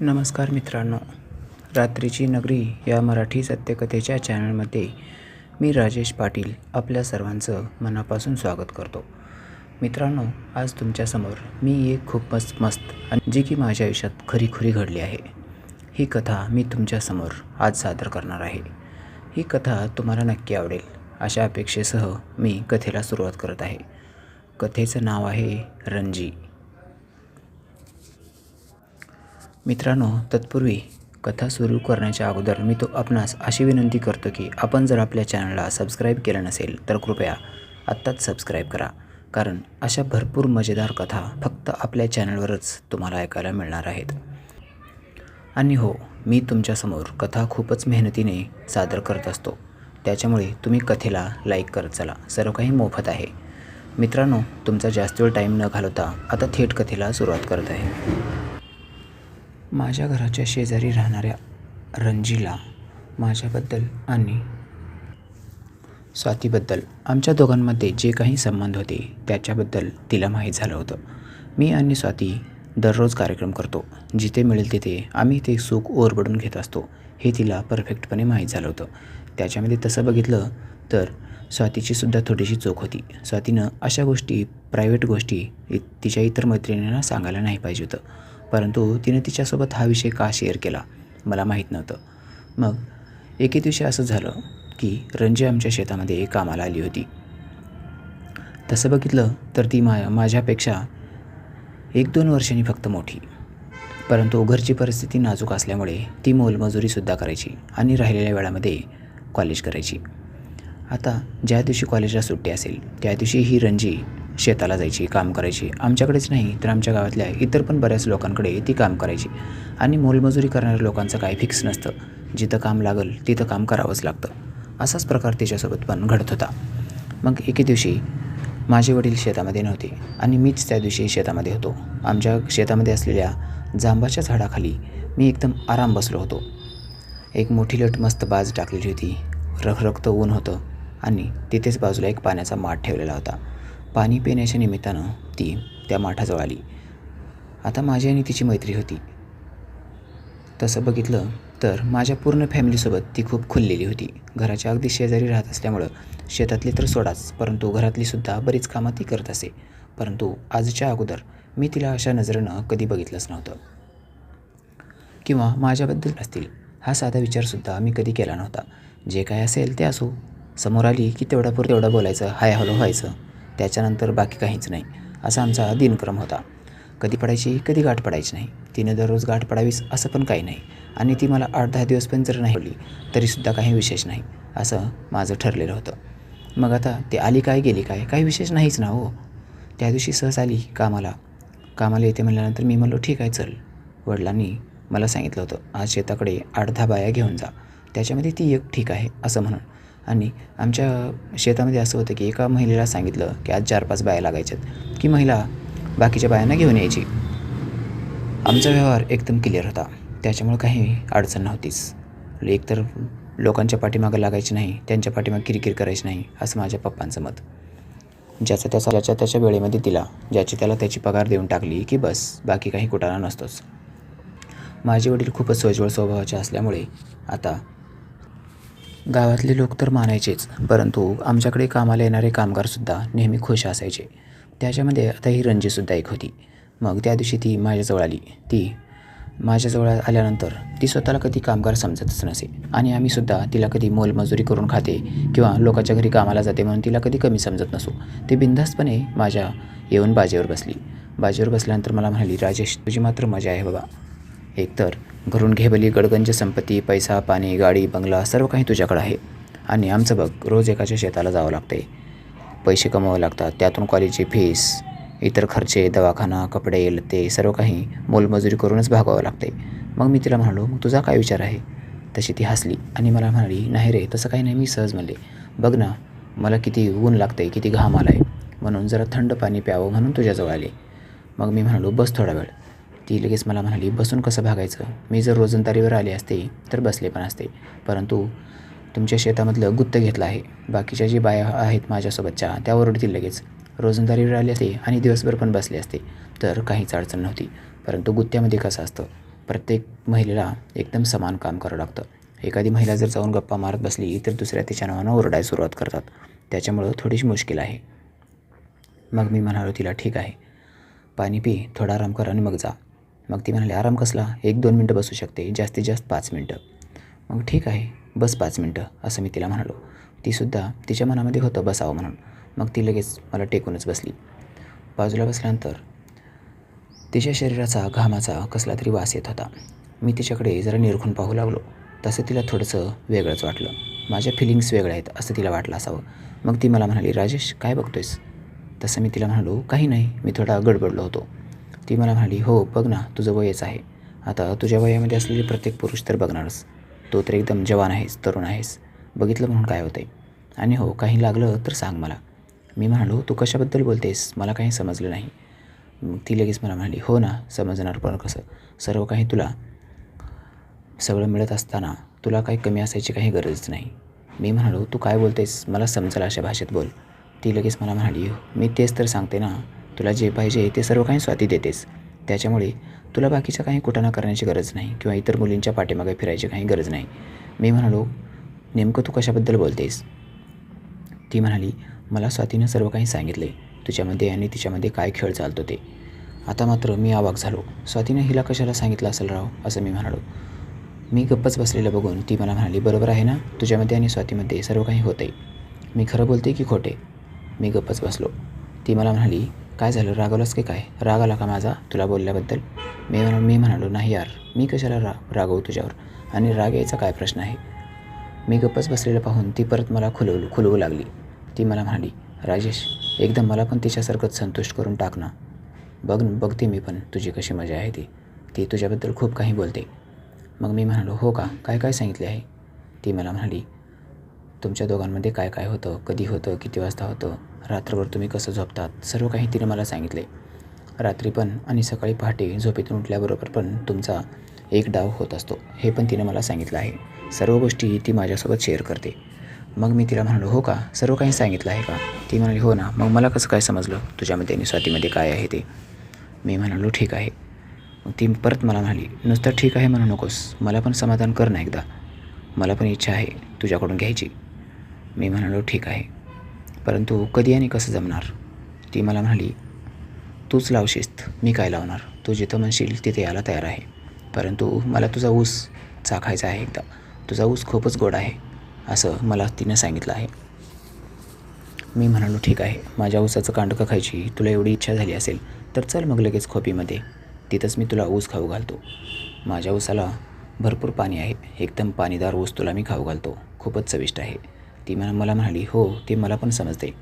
नमस्कार मित्रांनो. रात्रीची नगरी या मराठी सत्यकथेच्या चॅनलमध्ये मी राजेश पाटील आपल्या सर्वांचं मनापासून स्वागत करतो. मित्रांनो आज तुमच्यासमोर मी एक खूप मस्त मस्त आणि जी की माझ्या आयुष्यात खरीखुरी घडली आहे. ही कथा मी तुमच्यासमोर आज सादर करणार आहे. ही कथा तुम्हाला नक्की आवडेल अशा अपेक्षेसह मी कथेला सुरुवात करत आहे. कथेचं नाव आहे रणजी मित्रांनो तत्पूर्वी कथा सुरू करण्याच्या अगोदर मी तो आपणास अशी विनंती करतो की आपण जर आपल्या चॅनलला सबस्क्राईब केलं नसेल तर कृपया आत्ताच सबस्क्राईब करा. कारण अशा भरपूर मजेदार कथा फक्त आपल्या चॅनलवरच तुम्हाला ऐकायला मिळणार आहेत. आणि हो मी तुमच्यासमोर कथा खूपच मेहनतीने सादर करत असतो. त्याच्यामुळे तुम्ही कथेला लाईक करत चला. सर्व काही मोफत आहे. मित्रांनो तुमचा जास्त वेळ टाईम न घालवता आता थेट कथेला सुरुवात करत आहे. माझ्या घराच्या शेजारी राहणाऱ्या रणजीला माझ्याबद्दल आणि स्वातीबद्दल आमच्या दोघांमध्ये जे काही संबंध होते त्याच्याबद्दल तिला माहीत झालं होतं. मी आणि स्वाती दररोज कार्यक्रम करतो. जिथे मिळेल तिथे आम्ही ते सुख ओरबडून घेत असतो हे तिला परफेक्टपणे माहीत झालं होतं. त्याच्यामध्ये तसं बघितलं तर स्वातीची सुद्धा थोडीशी चूक होती. स्वातीनं अशा गोष्टी प्रायव्हेट गोष्टी इ- तिच्या इतर मैत्रिणींना सांगायला नाही पाहिजे होतं. परंतु तिने तिच्यासोबत हा विषय का शेअर केला मला माहीत नव्हतं. मग एके दिवशी असं झालं की रणजी आमच्या शेतामध्ये कामाला आली होती. तसं बघितलं तर ती मा माझ्यापेक्षा एक दोन वर्षांनी फक्त मोठी. परंतु घरची परिस्थिती नाजूक असल्यामुळे ती मोलमजुरीसुद्धा करायची आणि राहिलेल्या वेळामध्ये कॉलेज करायची. आता ज्या दिवशी कॉलेजला सुट्टी असेल त्या दिवशी ही रणजी शेताला जायची काम करायची. आमच्याकडेच नाही तर आमच्या गावातल्या इतर पण बऱ्याच लोकांकडे ती काम करायची. आणि मोलमजुरी करणाऱ्या लोकांचं काही फिक्स नसतं. जिथं काम लागल तिथं काम करावंच लागतं. असाच प्रकार तिच्यासोबत पण घडत होता. मग एके दिवशी माझे वडील शेतामध्ये नव्हते आणि मीच त्या दिवशी शेतामध्ये होतो. आमच्या शेतामध्ये असलेल्या जांबाच्या झाडाखाली मी एकदम आराम बसलो होतो. एक मोठी लट मस्त बाज टाकलेली होती. रखरखतं ऊन होतं आणि तिथेच बाजूला एक पाण्याचा माठ ठेवलेला होता. पाणी पिण्याच्या निमित्तानं ती त्या माठाजवळ आली. आता माझी आणि तिची मैत्री होती. तसं बघितलं तर माझ्या पूर्ण फॅमिलीसोबत ती खूप खुललेली होती. घराच्या अगदी शेजारी राहत असल्यामुळं शेतातली तर सोडाच परंतु घरातलीसुद्धा बरीच कामं ती करत असे. परंतु आजच्या अगोदर मी तिला अशा नजरेनं कधी बघितलंच नव्हतं. किंवा माझ्याबद्दल असतील हा साधा विचारसुद्धा मी कधी केला नव्हता. जे काय असेल ते असो. समोर आली की तेवढा पुर तेवढं बोलायचं हाय हॅलो व्हायचं. त्याच्यानंतर बाकी काहीच नाही असा आमचा दिनक्रम होता. कधी पडायची कधी गाठ पडायची नाही. तिने दररोज गाठ पडावीस असं पण काही नाही. आणि ती मला आठ दहा दिवस पण जर नाही बोलली तरीसुद्धा काही विशेष नाही असं माझं ठरलेलं होतं. मग आता ती आली काय गेली काय काही विशेष नाहीच ना हो. त्या दिवशी सहज आली कामाला. कामाला येते म्हणल्यानंतर मी म्हणलो ठीक आहे चल. वडिलांनी मला सांगितलं होतं आज शेताकडे आठ दहा बाया घेऊन जा. त्याच्यामध्ये ती एक ठीक आहे असं म्हणून. आणि आमच्या शेतामध्ये असं होतं की एका महिलेला सांगितलं की आज चार पाच बाया लागायच्यात. की महिला बाकीच्या बायांना घेऊन यायची. आमचा व्यवहार एकदम क्लिअर होता. त्याच्यामुळे काही अडचण नव्हतीच. एकतर लोकांच्या पाठीमागं लागायची नाही त्यांच्या पाठीमागं किरकिर करायची नाही असं माझ्या पप्पांचं मत. ज्याचा त्याचा ज्याच्या त्याच्या वेळेमध्ये दिला ज्याची त्याला त्याची पगार देऊन टाकली की बस बाकी काही कुटाला नसतोच. माझे वडील खूपच सोजवळ स्वभावाचे असल्यामुळे आता गावातले लोक तर मानायचेच परंतु आमच्याकडे कामाला येणारे कामगारसुद्धा नेहमी खुश असायचे. त्याच्यामध्ये आता ही रणजीसुद्धा एक होती. मग त्या दिवशी ती माझ्याजवळ आली. ती माझ्याजवळ आल्यानंतर ती स्वतःला कधी कामगार समजतच नसे आणि आम्हीसुद्धा तिला कधी मोलमजुरी करून खाते किंवा लोकांच्या घरी कामाला जाते म्हणून तिला कधी कमी समजत नसो. ती बिनधास्तपणे माझ्या येऊन बाजेवर बसली. बाजेवर बसल्यानंतर मला म्हणाली राजेश तुझी मात्र मजा आहे बाबा. एकतर घरून घेबली गडगंज संपत्ती पैसा पाणी गाडी बंगला सर्व काही तुझ्याकडं आहे. आणि आमचं बघ रोज एकाच्या शेताला जावं लागते पैसे कमवावे लागतात त्यातून कॉलेजची फीस इतर खर्चे दवाखाना कपडे लत्ते सर्व काही मोलमजुरी करूनच भागवावं लागते मग मी तिला म्हणालो मग तुझा काय विचार आहे? तशी ती हसली आणि मला म्हणाली नाही रे तसं काही नाही मी सहज म्हणले. बघ ना मला किती ऊन लागते किती घाम आला आहे म्हणून जरा थंड पाणी प्यावं म्हणून तुझ्याजवळ आले. मग मी म्हणालो बस थोडा वेळ. ती लगेच मला म्हणाली बसून कसं भागायचं? मी जर रोजंदारीवर आले असते तर बसले पण असते. परंतु तुमच्या शेतामधलं गुत्त घेतलं आहे. बाकीच्या जी बाया आहेत माझ्यासोबतच्या त्या ओरडतील लगेच. रोजंदारीवर आले असते आणि दिवसभर पण बसले असते तर काहीच अडचण नव्हती. परंतु गुत्त्यामध्ये कसं असतं? प्रत्येक महिलेला एकदम समान काम करावं लागतं. एखादी महिला जर जाऊन गप्पा मारत बसली तर दुसऱ्या तिच्या नावानं ओरडायला सुरुवात करतात. त्याच्यामुळं थोडीशी मुश्किल आहे. मग मी म्हणालो तिला ठीक आहे. पाणी पी थोडा आराम कर आणि मग जा. मग ती म्हणाली आराम कसला? एक दोन मिनटं बसू शकते. जास्तीत जास्त पाच मिनटं. मग ठीक आहे बस पाच मिनटं असं मी तिला म्हणालो. तीसुद्धा तिच्या मनामध्ये होतं बसावं म्हणून. मग ती लगेच मला टेकूनच बसली. बाजूला बसल्यानंतर तिच्या शरीराचा घामाचा कसला तरी वास येत होता. मी तिच्याकडे जरा निरखून पाहू लागलो. तसं तिला थोडंसं वेगळंच वाटलं. माझ्या फिलिंग्स वेगळ्या आहेत असं तिला वाटलं असावं. मग ती मला म्हणाली राजेश काय बघतोयस? तसं मी तिला म्हणालो काही नाही. मी थोडा गडबडलो होतो. ती मला म्हणाली हो बघ ना तुझं वयच आहे. आता तुझ्या वयामध्ये असलेले प्रत्येक पुरुष तर बघणारच. तो तर एकदम जवान आहेस तरुण आहेस. बघितलं म्हणून काय होते आणि हो काही लागलं तर सांग मला. मी म्हणालो तू कशाबद्दल बोलतेस? मला काही समजलं नाही. मग ती लगेच मला म्हणाली हो ना समजणार पण कसं? सर्व काही तुला सगळं मिळत असताना तुला काही कमी असायची काही गरज नाही. मी म्हणालो तू काय बोलतेस? मला समजेल अशा भाषेत बोल. ती लगेच मला म्हणाली मी तेच तर सांगते ना. तुला जे पाहिजे ते सर्व काही स्वाती देतेस. त्याच्यामुळे तुला बाकीच्या काही कुटाणा करण्याची गरज नाही किंवा इतर मुलींच्या पाठीमागे फिरायची काही गरज नाही. मी म्हणालो नेमकं तू कशाबद्दल बोलतेस? ती म्हणाली मला स्वातीनं सर्व काही सांगितले तुझ्यामध्ये आणि तिच्यामध्ये काय खेळ चालतो ते. आता मात्र मी आवाक झालो. स्वातीनं हिला कशाला सांगितलं असेल राव? असं मी म्हणालो. मी गप्पच बसलेलं बघून ती मला म्हणाली बरोबर आहे ना? तुझ्यामध्ये आणि स्वातीमध्ये सर्व काही होतंय. मी खरं बोलते की खोटे मी गप्पच बसलो. ती मला म्हणाली काय झालं? रागवलंस की काय? राग आला का माझा तुला बोलल्याबद्दल? मी म्हणा मी म्हणालो नाही यार मी कशाला रा रागवू तुझ्यावर? आणि राग यायचा काय प्रश्न आहे? मी गप्पच बसलेलं पाहून ती परत मला खुलवू खुलवू लागली. ती मला म्हणाली राजेश एकदम मला पण तिच्यासारखंच संतुष्ट करून टाक ना. बघ बघते मी पण तुझी कशी मजा आहे ती. ती तुझ्याबद्दल खूप काही बोलते. मग मी म्हणालो हो का? काय काय सांगितले आहे? ती मला म्हणाली तुमच्या दोघांमध्ये काय काय होतं? कधी होतं? किती वाजता होतं? रात्रभर तुम्ही कसं झोपतात? सर्व काही तिने मला सांगितले. रात्री पण आणि सकाळी पहाटे झोपेतून उठल्याबरोबर पण तुमचा एक डाव होत असतो. हे पण तिने मला सांगितलं आहे. सर्व गोष्टी ती माझ्यासोबत शेअर करते. मग मी तिला म्हणालो हो का? सर्व काही सांगितलं आहे का? ती म्हणाली हो ना. मग मला कसं काय समजलं? तुझ्यामध्ये आणि स्वातीमध्ये काय आहे ते? मी म्हणालो ठीक आहे. मग ती परत मला म्हणाली नुसतं ठीक आहे म्हणू नकोस. मला पण समाधान कर ना एकदा. मला पण इच्छा आहे तुझ्याकडून घ्यायची. मी म्हणालो ठीक आहे. परंतु कधी आणि कसं जमणार? ती मला म्हणाली तूच लावशीस मी काय लावणार? तू जिथं म्हणशील तिथे यायला तयार आहे. परंतु मला तुझा ऊस चाखायचा आहे एकदा. तुझा ऊस खूपच गोड आहे असं मला तिनं सांगितलं आहे. मी म्हणालो ठीक आहे. माझ्या ऊसाचं कांडकं खायची तुला एवढी इच्छा झाली असेल तर चल मग लगेच खोपीमध्ये. तिथंच मी तुला ऊस खाऊ घालतो. माझ्या ऊसाला भरपूर पाणी आहे. एकदम पाणीदार ऊस तुला मी खाऊ घालतो. खूपच चविष्ट आहे. ती मला मला म्हणाली हो ते मला पण समजते.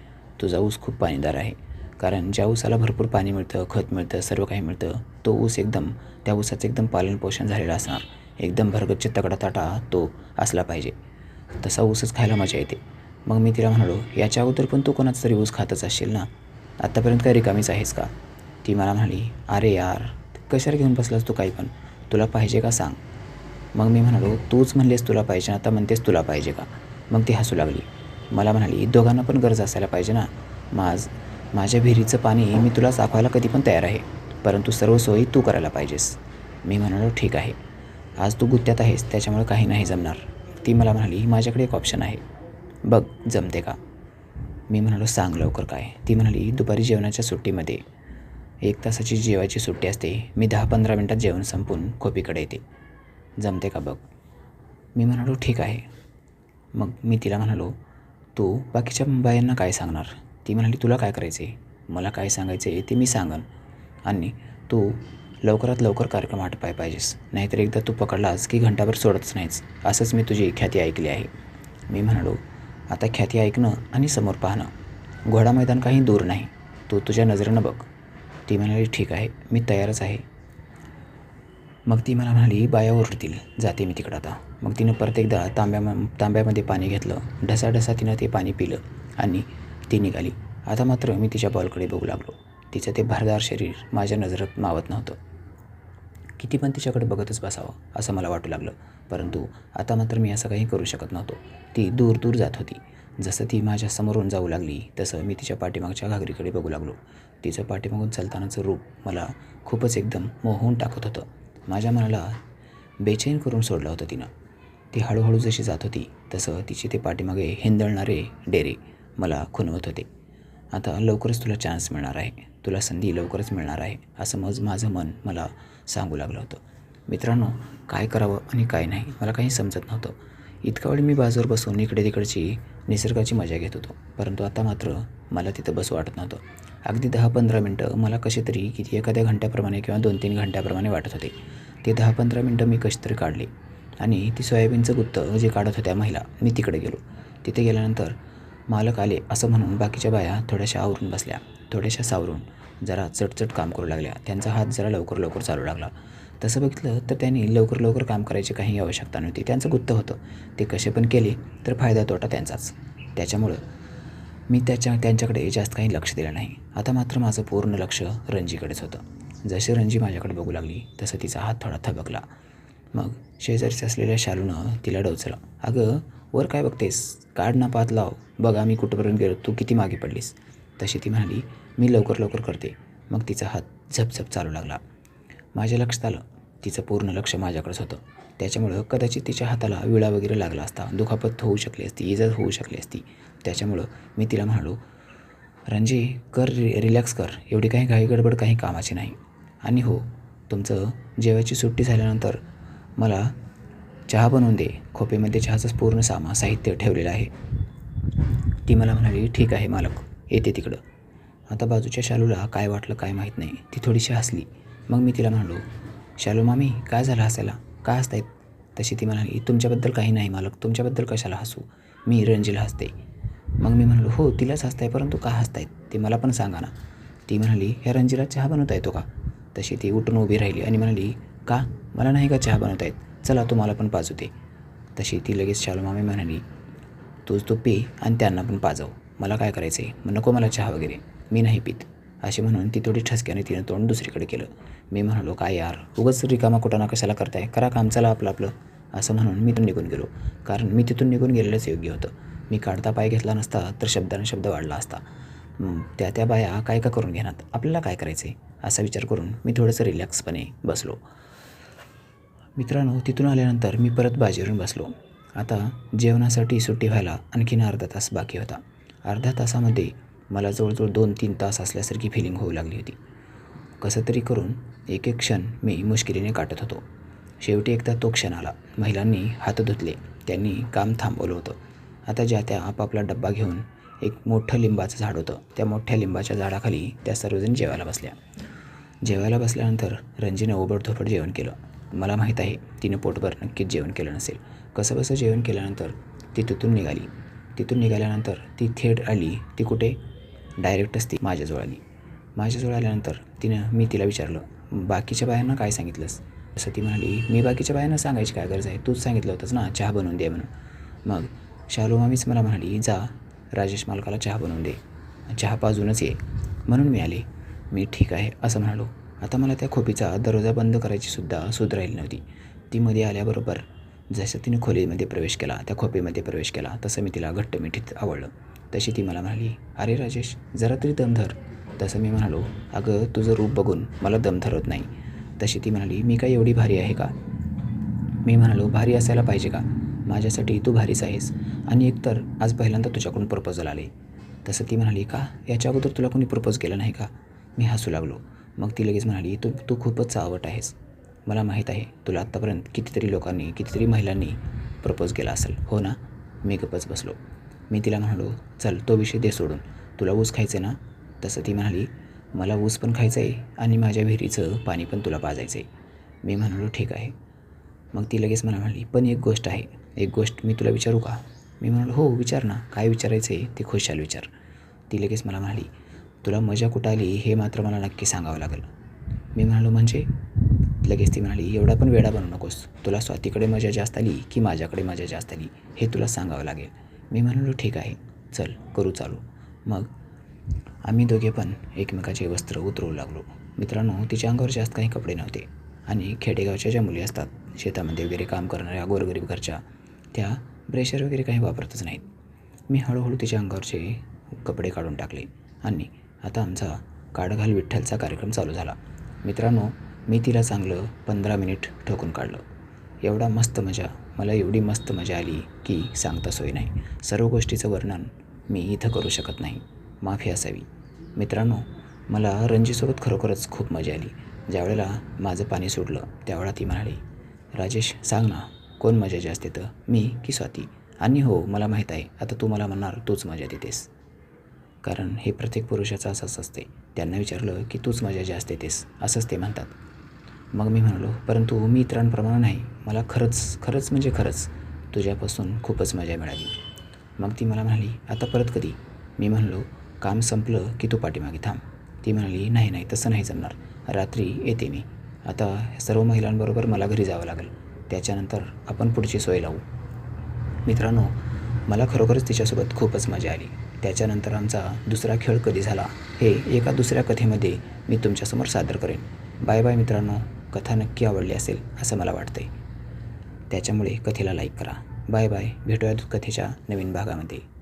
तुझा ऊस खूप पाणीदार आहे. कारण ज्या ऊसाला भरपूर पाणी मिळतं खत मिळतं सर्व काही मिळतं तो ऊस एकदम त्या ऊसाचं एकदम पालनपोषण झालेलं असणार. एकदम भरगच्च तगडा ताटा तो असला पाहिजे. तसा ऊसच खायला मजा येते. मग मी तिला म्हणालो याच्या अगोदर पण तू कोणाचा तरी ऊस खातच असशील ना? आत्तापर्यंत काय रिकामीच आहेस का? ती मला म्हणाली अरे यार कशाला घेऊन बसलास तू काही पण? तुला पाहिजे का सांग? मग मी म्हणालो तूच म्हणलेस तुला पाहिजे आता म्हणतेस तुला पाहिजे का? मग ती हसू लागली. मला म्हणाली दोघांना पण गरज असायला पाहिजे ना. माझ माझ्या विहिरीचं पाणी मी तुला चाखवायला कधी पण तयार आहे. परंतु सर्व सोयी तू करायला पाहिजेस. मी म्हणालो ठीक आहे. आज तू गुत्त्यात आहेस त्याच्यामुळे काही नाही जमणार. ती मला म्हणाली माझ्याकडे एक ऑप्शन आहे. बघ जमते का? मी म्हणालो सांग लवकर काय. ती म्हणाली दुपारी जेवणाच्या सुट्टीमध्ये. एक तासाची जेवायची सुट्टी असते. मी दहा पंधरा मिनटात जेवण संपून खोपीकडे येते. जमते का बघ? मी म्हणालो ठीक आहे. मग मी तिला म्हणालो तू बाकीच्या बायांना काय सांगणार? ती म्हणाली तुला काय करायचं आहे मला काय सांगायचं आहे ते मी सांगन. आणि तू लवकरात लवकर कार्यक्रम आटपाय पाहिजेस. नाहीतर एकदा तू पकडलास की घंटाभर सोडतच नाहीस. असंच मी तुझी ख्याती ऐकली आहे. मी म्हणालो आता ख्याती ऐकणं आणि समोर पाहणं. घोडा मैदान काही दूर नाही. तू तुझ्या नजरेनं बघ. ती म्हणाली ठीक आहे. मी तयारच आहे. मग ती मला म्हणाली बाया ओरडतील जाते मी तिकडं आता. मग तिनं परत एकदा तांब्या तांब्यामध्ये पाणी घेतलं. ढसाढसा तिनं ते पाणी पिलं आणि ती निघाली. आता मात्र मी तिच्या बॉलकडे बघू लागलो. तिचं ते भारदार शरीर माझ्या नजरेत मावत नव्हतं. किती पण तिच्याकडे बघतच बसावं असं मला वाटू लागलं. परंतु आता मात्र मी असं काही करू शकत नव्हतो. ती दूर दूर जात होती. जसं ती माझ्या समोरून जाऊ लागली तसं मी तिच्या पाठीमागच्या घागरीकडे बघू लागलो. तिचं पाठीमागून चालतानाचं रूप मला खूपच एकदम मोहून टाकत होतं. माझ्या मनाला बेचैन करून सोडलं होतं तिनं. ती हळूहळू जशी जात होती तसं तिचे ते पाठीमागे हिंदळणारे डेरे मला खुनवत होते. आता लवकरच तुला चान्स मिळणार आहे. तुला संधी लवकरच मिळणार आहे असं मज माझं मन मला सांगू लागलं होतं. मित्रांनो काय करावं आणि काय नाही मला काही समजत नव्हतं. इतका वेळ मी बाजूवर बसून इकडे तिकडची निसर्गाची मजा घेत होतो. परंतु आता मात्र मला तिथं बसू वाटत नव्हतं. अगदी दहा पंधरा मिनटं मला कसे तरी किती एखाद्या घंट्याप्रमाणे किंवा दोन तीन घंट्याप्रमाणे वाटत होते. ते दहा पंधरा मिनटं मी कशी तरी काढली. आणि ती सोयाबीनचं गुत्तं जे काढत होत्या महिला मी तिकडे गेलो. तिथे गेल्यानंतर मालक आले असं म्हणून बाकीच्या बाया थोड्याशा आवरून बसल्या. थोड्याशा सावरून जरा चटचट काम करू लागल्या. त्यांचा हात जरा लवकर लवकर चालू लागला. तसं बघितलं तर त्यांनी लवकर लवकर काम करायची काही आवश्यकता नव्हती. त्यांचं गुत्त होतं. ते कसे पण केले तर फायदा तोटा त्यांचाच. त्याच्यामुळं मी त्याच्या त्यांच्याकडे जास्त काही लक्ष दिलं नाही. आता मात्र माझं पूर्ण लक्ष रणजीकडेच होतं. जसे रणजी माझ्याकडे बघू लागली तसं तिचा हात थोडा थबकला. मग शेजारीच असलेल्या शालूनं तिला डोचलं. अगं वर काय बघतेस? काढ ना पात लाव. बघ आम्ही कुठंपर्यंत गेलो. तू किती मागे पडलीस? तशी ती म्हणाली मी लवकर लवकर करते. मग तिचा हात झपझप चालू लागला. माझ्या लक्षात आलं तिचं पूर्ण लक्ष माझ्याकडेच होतं. त्याच्यामुळं कदाचित तिच्या हाताला विळा वगैरे लागला असता दुखापत होऊ शकली असती इजा होऊ शकली असती. त्याच्यामुळं मी तिला म्हणालो रणजी कर रि रिलॅक्स कर. एवढी काही घाई गडबड काही कामाची नाही. आणि हो तुमचं जेवायची सुट्टी झाल्यानंतर मला चहा बनवून दे. खोपेमध्ये चहाचं पूर्ण सामा साहित्य ठेवलेलं आहे. ती मला म्हणाली ठीक आहे मालक. येते तिकडं. आता बाजूच्या शालूला काय वाटलं काय माहीत नाही. ती थोडीशी हसली. मग मी तिला म्हणालो शालू मामी काय झालं हसायला? काय हसतायत? तशी ती म्हणाली तुमच्याबद्दल काही नाही मालक तुमच्याबद्दल कशाला हसू? मी रंजीला हसते. मग मी म्हणालो हो तिलाच हसताय परंतु का हसतायत? ते मला पण सांगा ना. ती म्हणाली ह्या रंजीला चहा बनवता येतो का? तशी ती उठून उभी राहिली आणि म्हणाली का? मला नाही का चहा बनवता येत? चला तुम्हाला पण पाजू दे तशी ती लगेच शालू मामी म्हणाली तूच तू पी आणि त्यांना पण पाजव. मला काय करायचं आहे मग नको मला चहा वगैरे. मी नाही पित. असे म्हणून ती थोडी ठसक्याने तिनं तोंड दुसरीकडे केलं. मी म्हणालो काय यार उगाच रिकामा कुटाणा कशाला करताय? करा काम चला आपलं आपलं. असं म्हणून मी तिथून निघून गेलो. कारण मी तिथून निघून गेलेलंच योग्य होतं. मी काढता पाय घेतला नसता तर शब्दाने शब्द वाढला असता. त्या त्या बाया काय का करून घेणार? आपल्याला काय करायचं आहे असा विचार करून मी थोडंसं रिलॅक्सपणे बसलो. मित्रांनो तिथून आल्यानंतर मी परत बाजीवरून बसलो. आता जेवणासाठी सुट्टी व्हायला आणखीन अर्धा तास बाकी होता. अर्ध्या तासामध्ये मला जवळजवळ दोन तीन तास असल्यासारखी फिलिंग होऊ लागली होती. कसं तरी करून एक एक क्षण मी मुश्किलीने काटत होतो. शेवटी एकदा तो क्षण आला. महिलांनी हात धुतले. त्यांनी काम थांबवलं होतं. आता ज्या त्या आपापला डब्बा घेऊन एक मोठं लिंबाचं झाड होतं. त्या मोठ्या लिंबाच्या झाडाखाली त्या सर्वजण जेवायला बसल्या. जेवायला बसल्यानंतर रंजीनं ओबडधोबड जेवण केलं. मला माहीत आहे तिनं पोटभर नक्कीच जेवण केलं नसेल. कसं बसं जेवण केल्यानंतर ती तिथून निघाली. तिथून निघाल्यानंतर ती थेट आली. ती कुठे? डायरेक्टच ती माझ्याजवळ आली माझ्याजवळ आल्यानंतर तिनं मी तिला विचारलं बाकीच्या बायांना काय सांगितलंस? असं ती म्हणाली मी बाकीच्या बायांना सांगायची काय गरज आहे? तूच सांगितलं होतंस ना चहा बनवून दे म्हणून. मग शालू मामीच मला म्हणाली जा राजेश मालकाला चहा बनवून दे. चहा पाजूनच ये. म्हणून मी आले. मी ठीक आहे असं म्हणालो. आता मला त्या खोपीचा दरवाजा बंद करायची सुद्धा सूद राहिली नव्हती. ती मध्ये आल्याबरोबर जसं तिने खोलीमध्ये प्रवेश केला त्या खोपीमध्ये प्रवेश केला तसं मी तिला घट्ट मिठीत आवडलं. तशी ती मला म्हणाली अरे राजेश जरा तरी दम धर. तसं मी म्हणालो अगं तुझं रूप बघून मला दम धरत नाही. तशी ती म्हणाली मी काय एवढी भारी आहे का? मी म्हणालो भारी असायला पाहिजे का? माझ्यासाठी तू भारीच आहेस. आणि एकतर आज पहिल्यांदा तुझ्याकडून प्रपोजल आले. तसं ती म्हणाली का? याच्या अगोदर तुला कोणी प्रपोज केलं नाही का? मी हसू लागलो. मग ती लगेच म्हणाली तू तू खूपच चावट आहेस. मला माहीत आहे तुला आत्तापर्यंत कितीतरी लोकांनी कितीतरी महिलांनी प्रपोज केला असेल. हो ना? मी गपच बसलो. मी तिला म्हणालो चल तो विषय दे सोडून. तुला ऊस खायचं ना? तसं ती म्हणाली मला ऊस पण खायचं आहे आणि माझ्या विहिरीचं पाणी पण तुला पाजायचं आहे मी म्हणालो ठीक आहे. मग ती लगेच मला म्हणाली पण एक गोष्ट आहे. एक गोष्ट मी तुला विचारू का? मी म्हणालो हो विचार ना. काय विचारायचं आहे ते खुशाल विचार. ती लगेच मला म्हणाली तुला मजा कुठं आली हे मात्र मला नक्की सांगावं लागेल. मी म्हणालो म्हणजे? लगेच ती म्हणाली एवढा पण वेडा बनू नकोस. तुला स्वातीकडे मजा जास्त आली की माझ्याकडे मजा जास्त आली? हे तुला सांगावं लागेल. मी म्हणालो ठीक आहे चल करू चालू. मग आम्ही दोघे पण एकमेकाचे वस्त्र उतरवू लागलो. मित्रांनो तिच्या अंगावर जास्त काही कपडे नव्हते आणि खेडेगावच्या ज्या मुली असतात शेतामध्ये वगैरे काम करणाऱ्या गोरगरीब घरच्या त्या ब्रेशर वगैरे काही वापरतच नाहीत. मी हळूहळू तिच्या अंगावरचे कपडे काढून टाकले आणि आता आमचा काडघाल विठ्ठलचा कार्यक्रम चालू झाला. मित्रांनो मी तिला चांगलं पंधरा मिनिट ठोकून काढलं. एवढा मस्त मजा मला एवढी मस्त मजा आली की सांगता सोय नाही. सर्व गोष्टीचं वर्णन मी इथं करू शकत नाही. माफी असावी. मित्रांनो मला रणजीसोबत खरोखरच खूप मजा आली. ज्यावेळेला माझं पाणी सोडलं त्यावेळेला ती म्हणाली राजेश सांग ना कोण मजा जास्त येतं मी की स्वाती? आणि हो मला माहीत आहे आता तू मला म्हणणार तूच मजा देतेस. कारण हे प्रत्येक पुरुषाचं असंच असते. त्यांना विचारलं की तूच मजा जास्त येतेस असंच ते म्हणतात. मग मी म्हणालो परंतु मी इतरांप्रमाणे नाही. मला खरंच खरंच म्हणजे खरंच तुझ्यापासून खूपच मजा मिळाली. मग ती मला म्हणाली आता परत कधी? मी म्हणलो काम संपलं की तू पाठीमागे थांब. ती म्हणाली नाही नाही तसं नाही जमणार. रात्री येते मी. आता सर्व महिलांबरोबर मला घरी जावं लागेल. त्याच्यानंतर आपण पुढची सोय लावू. मित्रांनो मला खरोखरच तिच्यासोबत खूपच मजा आली. त्याच्यानंतर आमचा दुसरा खेळ कधी झाला हे एका दुसऱ्या कथेमध्ये मी तुमच्यासमोर सादर करेन. बाय बाय मित्रांनो. कथा नक्की आवडली असेल असं मला वाटतंय. त्याच्यामुळे कथेला लाईक करा. Bye bye. भेटूयात कथेच्या नवीन भागामध्ये.